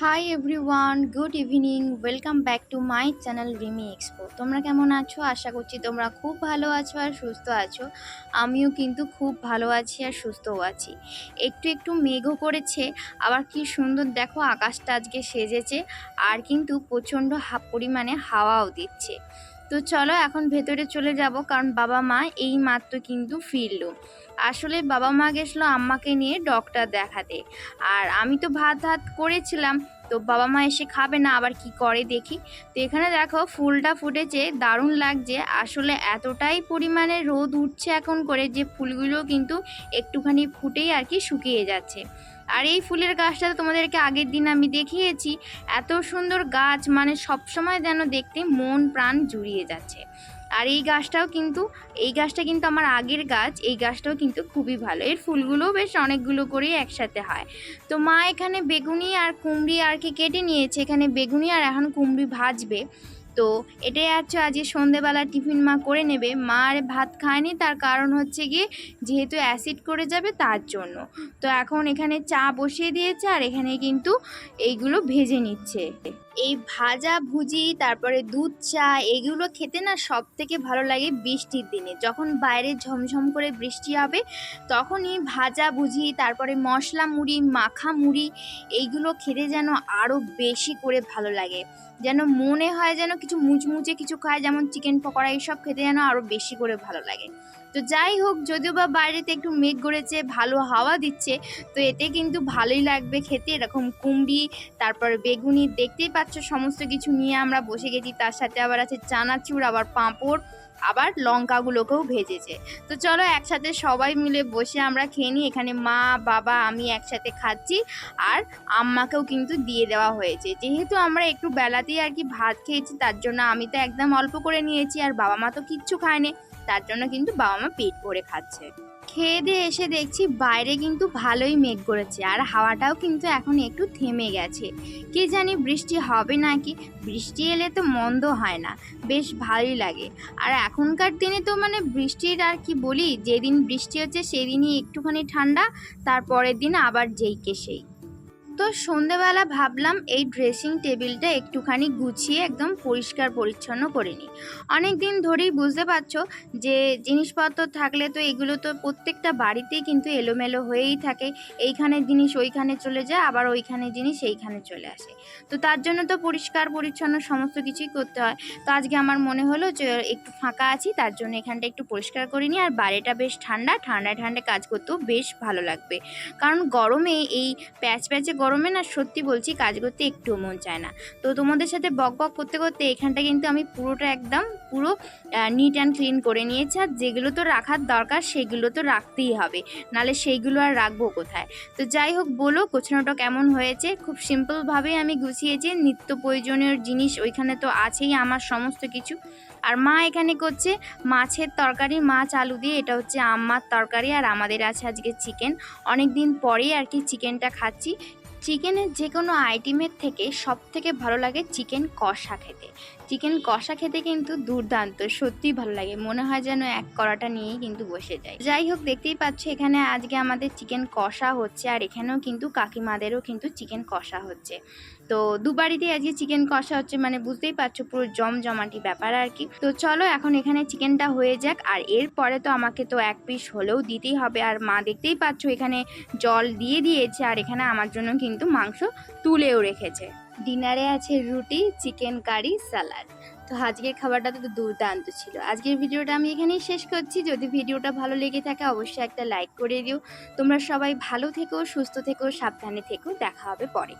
Hi everyone good evening welcome back to my channel Rimi expo তোমরা কেমন আছো? আশা করছি তোমরা খুব ভালো আছো আর সুস্থ আছো। আমিও কিন্তু খুব ভালো আছি আর সুস্থও আছি। একটু একটু মেঘও করেছে, আবার কি সুন্দর দেখো আকাশটা আজকে সেজেছে, আর কিন্তু প্রচণ্ড পরিমাণে হাওয়াও দিচ্ছে। তো চলো এখন ভেতরে চলে যাব, কারণ বাবা মা এই মাত্র কিন্তু ফিরল। আসলে বাবা মা গেছিল আম্মাকে নিয়ে ডক্টর দেখাতে। আর আমি তো ভাত হাত করেছিলাম তো বাবা মা এসে খাবে না, আবার কি করে দেখি। তো এখানে দেখো ফুলটা ফুটেছে, দারুণ লাগছে। আসলে এতটাই পরিমাণে রোদ উঠছে এখন করে যে ফুলগুলো কিন্তু একটুখানি ফুটেই আর কি শুকিয়ে যাচ্ছে। আর এই ফুলের গাছটা তো তোমাদেরকে আগের দিন আমি দেখিয়েছি, এত সুন্দর গাছ মানে সবসময় যেন দেখতে মন প্রাণ জুড়িয়ে যাচ্ছে। আর এই গাছটাও কিন্তু, এই গাছটা কিন্তু আমার আগের গাছ, এই গাছটাও কিন্তু খুবই ভালো। এর ফুলগুলোও বেশ অনেকগুলো করেই একসাথে হয়। তো মা এখানে বেগুনি আর কুমড়ি আর কি কেটে নিয়েছে। এখানে বেগুনি আর এখন কুমড়ি ভাজবে। তো এটাই হচ্ছে আজকে সন্ধেবেলা টিফিন মা করে নেবে। মা আর ভাত খায়নি, তার কারণ হচ্ছে গিয়ে যেহেতু অ্যাসিড করে যাবে তার জন্য। তো এখন এখানে চা বসিয়ে দিয়েছে আর এখানে কিন্তু এইগুলো ভেজে নিচ্ছে। এই ভাজা ভুজি, তারপরে দুধ চা, এগুলো খেতে না সব থেকে ভালো লাগে বৃষ্টির দিনে। যখন বাইরে ঝমঝম করে বৃষ্টি হবে, তখনই ভাজা ভুজি, তারপরে মশলা মুড়ি, মাখা মুড়ি, এইগুলো খেতে যেন আরও বেশি করে ভালো লাগে। যেন মনে হয় যেন কিছু মুচমুচে কিছু খায়, যেমন চিকেন পকোড়া, এইসব খেতে যেন আরও বেশি করে ভালো লাগে। তো যাই হোক, যদিও বা বাইরেতে একটু মেঘ গড়েছে ভালো হাওয়া দিচ্ছে, তো এতে কিন্তু ভালোই লাগবে খেতে। এরকম কুমড়ি, তারপর বেগুনি, দেখতেই পাচ্ছ সমস্ত কিছু নিয়ে আমরা বসে গেছি। তার সাথে আবার আছে চানাচুর, আবার পাঁপড়, আবার লঙ্কাগুলোকেও ভেজেছে। তো চলো একসাথে সবাই মিলে বসে আমরা খেয়ে নিই। এখানে মা, বাবা, আমি একসাথে খাচ্ছি আর আম্মাকেও কিন্তু দিয়ে দেওয়া হয়েছে। যেহেতু আমরা একটু বেলাতেই আর কি ভাত খেয়েছি, তার জন্য আমি তো একদম অল্প করে নিয়েছি আর বাবা মা তো কিচ্ছু খায়নি। তার জন্য কিন্তু বাবা মা পেট ভরে খাচ্ছে। খেয়ে দিয়ে এসে দেখছি বাইরে কিন্তু ভালোই মেঘ করেছে আর হাওয়াটাও কিন্তু এখন একটু থেমে গেছে। কি জানি বৃষ্টি হবে নাকি? বৃষ্টি এলে তো মন্দ হয় না, বেশ ভালোই লাগে। আর এখনকার দিনে তো মানে বৃষ্টির আর কি বলি? যেদিন বৃষ্টি হচ্ছে সেদিনই একটুখানি ঠান্ডা, তারপরের দিন আবার যেইকে সেই। তো সন্ধেবেলা ভাবলাম এই ড্রেসিং টেবিলটা একটুখানি গুছিয়ে একদম পরিষ্কার পরিচ্ছন্ন করে নিই। অনেক দিন ধরেই বুঝতে পারছ যে জিনিসপত্র থাকলে তো এগুলো তো প্রত্যেকটা বাড়িতেই কিন্তু এলোমেলো হয়েই থাকে। এইখানে জিনিস ওইখানে চলে যায়, আবার ওইখানে জিনিস এইখানে চলে আসে। তো তার জন্য তো পরিষ্কার পরিচ্ছন্ন সমস্ত কিছুই করতে হয়। তো আজকে আমার মনে হলো যে একটু ফাঁকা আছি, তার জন্য এখানটা একটু পরিষ্কার করে নিই। আর বাড়িটা বেশ ঠান্ডা, ঠান্ডায় ঠান্ডায় কাজ করতেও বেশ ভালো লাগবে। কারণ গরমে এই প্যাচ প্যাচে গরমে না সত্যি বলছি কাজ করতে একটুও মন চায় না। তো তোমাদের সাথে বক বক করতে করতে এখানটা কিন্তু আমি পুরোটা একদম পুরো নিট অ্যান্ড ক্লিন করে নিয়েছি আর যেগুলো তো রাখার দরকার সেগুলো তো রাখতেই হবে। নালে সেইগুলো আর রাখব কোথায়? তো যাই হোক বলো গোছানোটা কেমন হয়েছে? খুব সিম্পলভাবেই আমি গুছিয়েছি, নিত্য প্রয়োজনীয় জিনিস ওইখানে তো আছেই আমার সমস্ত কিছু। আর মা এখানে করছে মাছের তরকারি, মাছ আলু দিয়ে, এটা হচ্ছে আম্মার তরকারি আর আমাদের আছে আজকে চিকেন অনেক দিন পরেই আর কি চিকেনটা খাচ্ছি। চিকেনের যে কোনো আইটেমের থেকে সব থেকে ভালো লাগে চিকেন কষা খেতে। চিকেন কষা খেতে কিন্তু দুর্দান্ত, সত্যিই ভালো লাগে। মনে হয় যেন এক কড়াটা নিয়েই কিন্তু বসে যায়। যাই হোক, দেখতেই পাচ্ছ এখানে আজকে আমাদের চিকেন কষা হচ্ছে, আর এখানেও কিন্তু কাকিমাদেরও কিন্তু চিকেন কষা হচ্ছে। তো দুবারিতেই আজকে চিকেন কষা হচ্ছে মানে বুঝতেই পারছ, পুরো জমজমাটি ব্যাপার আর কি। তো চলো এখন এখানে চিকেনটা হয়ে যাক, আর এরপরে তো আমাকে তো এক পিস হলেও দিতেই হবে। আর মা দেখতেই পাচ্ছ এখানে জল দিয়ে দিয়েছে, আর এখানে আমার জন্য কিন্তু মাংস তুলেও রেখেছে। ডিনারে আছে রুটি, চিকেন কারি স্যালাড তো আজকের খাবারটা তো দুর্দান্ত ছিল। আজকের ভিডিওটা আমি এখানেই শেষ করছি। যদি ভিডিওটা ভালো লেগে থাকে, অবশ্যই একটা লাইক করে দিও। তোমরা সবাই ভালো থেকো, সুস্থ থেকো, সাবধানে থেকো। দেখা হবে পরে।